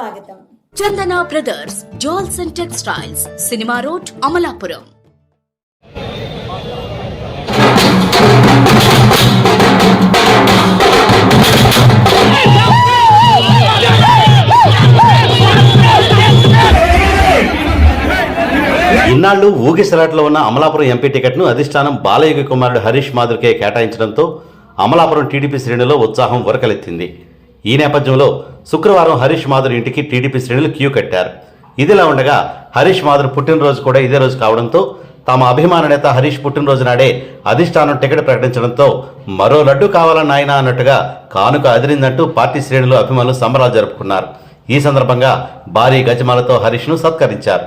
స్వాగతం. Chandana brothers jewels and textiles cinema road Amalapuram ఇన్నాళ్ళు ఊగిసలాట్లో ఉన్న అమలాపురం ఎంపీ టికెట్ను అధిష్టానం బాలయోగి కుమారుడు హరీష్ మాధుర్కే కేటాయించడంతో అమలాపురం టీడీపీ శ్రేణులో ఉత్సాహం ఉరకలెత్తింది ఈ నేపథ్యంలో శుక్రవారం హరీష్ మాధుర్ ఇంటికి టీడీపీ శ్రేణులు క్యూ కట్టారు. ఇదిలా ఉండగా హరీష్ మాధుర్ పుట్టినరోజు కూడా ఇదే రోజు కావడంతో తమ అభిమాన నేత హరీష్ పుట్టినరోజు నాడే అధిష్టానం టికెట్ ప్రకటించడంతో మరో లడ్డు కావాలన్న ఆయన అన్నట్టుగా కానుక అదిరిందంటూ పార్టీ శ్రేణులు అభిమానులు సంబరాలు జరుపుకున్నారు. ఈ సందర్భంగా భారీ గజమాలతో హరీష్ను సత్కరించారు.